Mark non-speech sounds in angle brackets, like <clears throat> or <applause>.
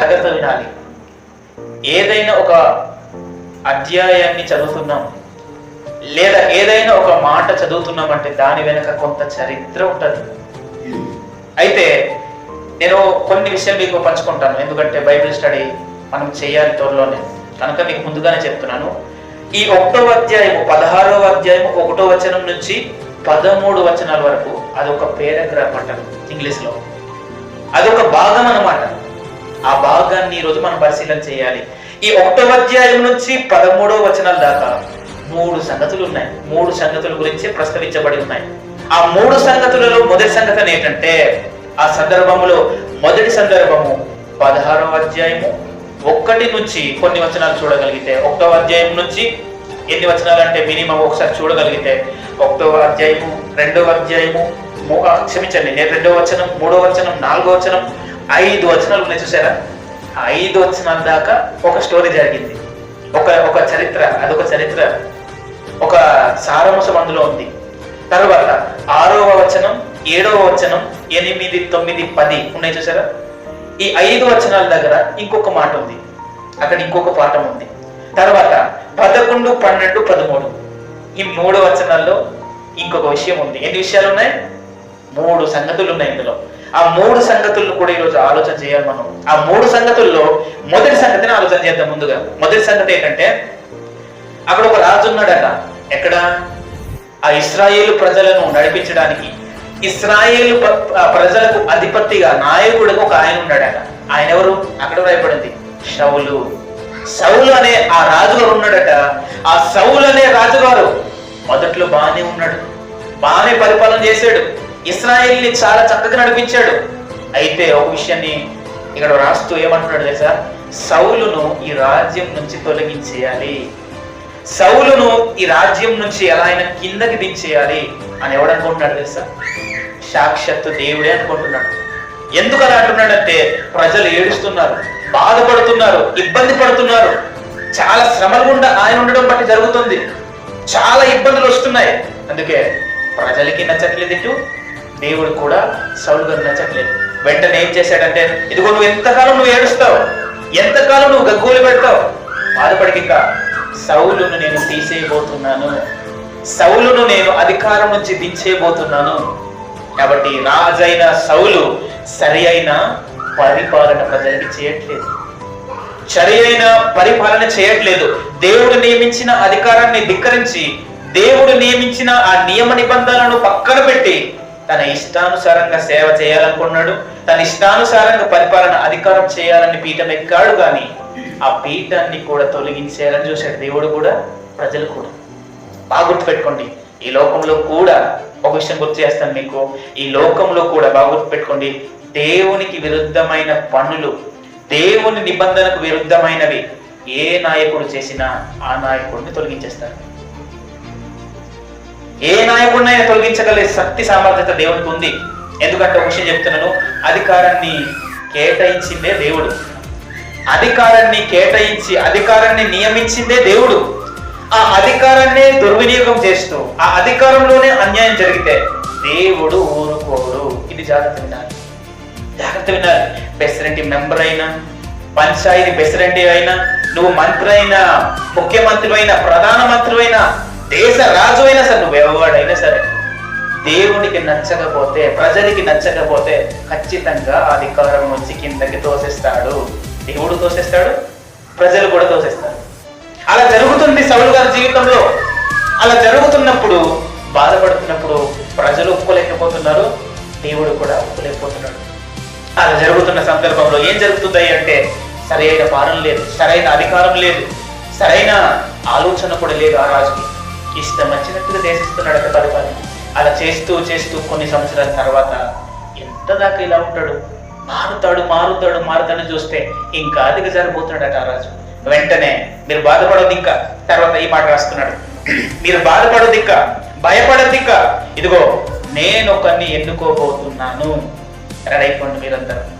జాగ్రత్త వినాలి. ఏదైనా ఒక అధ్యాయాన్ని చదువుతున్నాం లేదా ఏదైనా ఒక మాట చదువుతున్నామంటే దాని వెనుక కొంత చరిత్ర ఉంటుంది. అయితే నేను కొన్ని విషయాలు మీకు పంచుకుంటాను ఎందుకంటే బైబిల్ స్టడీ మనం చేయాలి త్వరలోనే. కనుక మీకు ముందుగానే చెప్తున్నాను. ఈ ఒకటో అధ్యాయము పదహారవ అధ్యాయము ఒకటో వచనం నుంచి పదమూడు వచనాల వరకు అదొక పేరాగ్రాఫ్ అంటారు ఇంగ్లీష్లో. అది అదొక భాగం అన్నమాట. ఆ భాగాన్ని ఈరోజు మనం పరిశీలన చేయాలి. ఈ ఒకటో అధ్యాయం నుంచి పదమూడవ వచనాల దాకా మూడు సంగతులు ఉన్నాయి. మూడు సంగతుల గురించి ప్రస్తావించబడి ఉన్నాయి. ఆ మూడు సంగతులలో మొదటి సంగతి ఏంటంటే ఆ సందర్భములో మొదటి సందర్భము పదహారవ అధ్యాయము ఒక్కటి నుంచి కొన్ని వచనాలు చూడగలిగితే ఒకటవ అధ్యాయం నుంచి ఎన్ని వచనాలు అంటే మినిమం ఒకసారి చూడగలిగితే ఒకటవ అధ్యాయము రెండవ అధ్యాయము మూ- క్షమించండి నేను రెండవ వచనం మూడో వచనం నాలుగో వచనం ఐదు వచనాలు ఉన్నాయి చూసారా ఐదు వచనాల దాకా ఒక స్టోరీ జరిగింది. ఒక ఒక చరిత్ర అదొక చరిత్ర. ఒక సారాంశం అందులో ఉంది. తర్వాత ఆరవ వచనం ఏడవ వచనం ఎనిమిది తొమ్మిది పది ఉన్నాయి చూసారా ఈ ఐదు వచనాల దగ్గర ఇంకొక మాట ఉంది. అక్కడ ఇంకొక పాఠం ఉంది. తర్వాత పదకొండు పన్నెండు పదమూడు. ఈ మూడు వచనాల్లో ఇంకొక విషయం ఉంది. ఎన్ని విషయాలు ఉన్నాయి? మూడు సంగతులు ఉన్నాయి ఇందులో. ఆ మూడు సంగతులను కూడా ఈరోజు ఆలోచన చేయాలి మనం. ఆ మూడు సంగతుల్లో మొదటి సంగతిని ఆలోచన చేద్దాం ముందుగా. మొదటి సంగతి ఏంటంటే అక్కడ ఒక రాజు ఉన్నాడట. ఎక్కడ? ఆ ఇస్రాయేల్ ప్రజలను నడిపించడానికి. ఇస్రాయేల్ ఆ ప్రజలకు అధిపతిగా నాయకుడిగా ఒక ఆయన ఉన్నాడట. ఆయన ఎవరు? అక్కడ రాయబడింది. షౌలు. సౌలు అనే ఆ రాజుగారు ఉన్నాడట. ఆ సౌలు అనే రాజుగారు మొదట్లో బాగానే ఉన్నాడు. బాగానే పరిపాలన చేశాడు. ఇస్రాయేల్ని చాలా చక్కగా నడిపించాడు. అయితే ఒక విషయాన్ని ఇక్కడ రాస్తూ ఏమంటున్నాడు తెలుసా? సౌలును ఈ రాజ్యం నుంచి తొలగించేయాలి. సౌలును ఈ రాజ్యం నుంచి ఎలా అయినా కిందకి దించేయాలి అని ఎవడు అనుకుంటున్నాడు తెలుసా? సాక్షాత్తు దేవుడే అనుకుంటున్నాడు. ఎందుకు అలా అంటున్నాడంటే ప్రజలు ఏడుస్తున్నారు బాధపడుతున్నారు ఇబ్బంది పడుతున్నారు. చాలా శ్రమలు గుండా ఆయన ఉండడం బట్టి జరుగుతుంది. చాలా ఇబ్బందులు వస్తున్నాయి. అందుకే ప్రజలకి నచ్చట్లేదు ఇటు దేవుడు కూడా సౌలు గారు నచ్చట్లేదు వెంటనే ఏం చేశాడంటే ఇదిగో నువ్వు ఎంతకాలం నువ్వు ఏడుస్తావు? ఎంతకాలం నువ్వు గగ్గోలు పెడతావు? బాధపడిక సౌలును నేను తీసేయబోతున్నాను. సౌలును నేను అధికారం నుంచి దించేయబోతున్నాను. కాబట్టి రాజైన సౌలు సరి అయిన పరిపాలన ప్రజలకి చేయట్లేదు. సరి అయిన పరిపాలన చేయట్లేదు. దేవుడు నియమించిన అధికారాన్ని ధిక్కరించి దేవుడు నియమించిన ఆ నియమ నిబంధనలను పక్కన పెట్టి తన ఇష్టానుసారంగా సేవ చేయాలనుకున్నాడు. తన ఇష్టానుసారంగా పరిపాలన అధికారం చేయాలని పీఠం ఎక్కాడు కానీ ఆ పీఠాన్ని కూడా తొలగించేయాలని చూశాడు దేవుడు కూడా ప్రజలు కూడా. బాగా గుర్తుపెట్టుకోండి ఈ లోకంలో కూడా ఒక విషయం గుర్తు చేస్తాను మీకు. ఈ లోకంలో కూడా బాగా గుర్తుపెట్టుకోండి దేవునికి విరుద్ధమైన పనులు దేవుని నిబంధనకు విరుద్ధమైనవి ఏ నాయకుడు చేసినా ఆ నాయకుడిని తొలగించేస్తారు. ఏ నాయకుడినైనా తొలగించగలిగే శక్తి సామర్థ్యత దేవుడికి ఉంది. ఎందుకంటే ఒక విషయం చెప్తున్నాను అధికారాన్ని కేటాయించిందే దేవుడు. అధికారాన్ని కేటాయించి అధికారాన్ని నియమించిందే దేవుడు. ఆ అధికారాన్ని దుర్వినియోగం చేస్తూ ఆ అధికారంలోనే అన్యాయం జరిగితే దేవుడు ఊరుకోడు. ఇది జాగ్రత్త వినాలి. జాగ్రత్త వినాలి. ప్రెసిడెంట్ మెంబర్ అయినా పంచాయతీ ప్రెసిడెంట్ అయినా నువ్వు మంత్రి అయినా ముఖ్యమంత్రి అయినా ప్రధానమంత్రి అయినా దేశ రాజు అయినా సరే నువ్వు ఎవడైనా సరే దేవునికి నచ్చకపోతే ప్రజలకి నచ్చకపోతే ఖచ్చితంగా అధికారం నుంచి కిందకి తోసేస్తాడు. దేవుడు తోసేస్తాడు ప్రజలు కూడా తోసేస్తారు. అలా జరుగుతుంది సౌలు గారి జీవితంలో. అలా జరుగుతున్నప్పుడు బాధపడుతున్నప్పుడు ప్రజలు ఒప్పుకోలేకపోతున్నారు దేవుడు కూడా ఒప్పుకోలేకపోతున్నాడు. అలా జరుగుతున్న సందర్భంలో ఏం జరుగుతుంది అంటే సరైన పాలన లేదు సరైన అధికారం లేదు సరైన ఆలోచన కూడా లేదు ఆ రాజుకి. ఇష్టం వచ్చినట్టుగా దేశిస్తున్నాడు అక్కడ పరిపాలన అలా చేస్తూ చేస్తూ కొన్ని సంవత్సరాల తర్వాత ఎంత దాకా ఇలా ఉంటాడు? మారుతాడు మారుతాడు మారుతాడు చూస్తే ఇంకా అదిగా జరిగిపోతున్నాడట ఆ రాజు. వెంటనే మీరు బాధపడదు ఇంకా. తర్వాత ఈ మాట రాస్తున్నాడు. <clears throat> మీరు బాధపడదు ఇంకా. భయపడొద్దు ఇంకా. ఇదిగో నేను ఒకరిని ఎన్నుకోబోతున్నాను. రెడీ అయిపోండి మీరందరూ.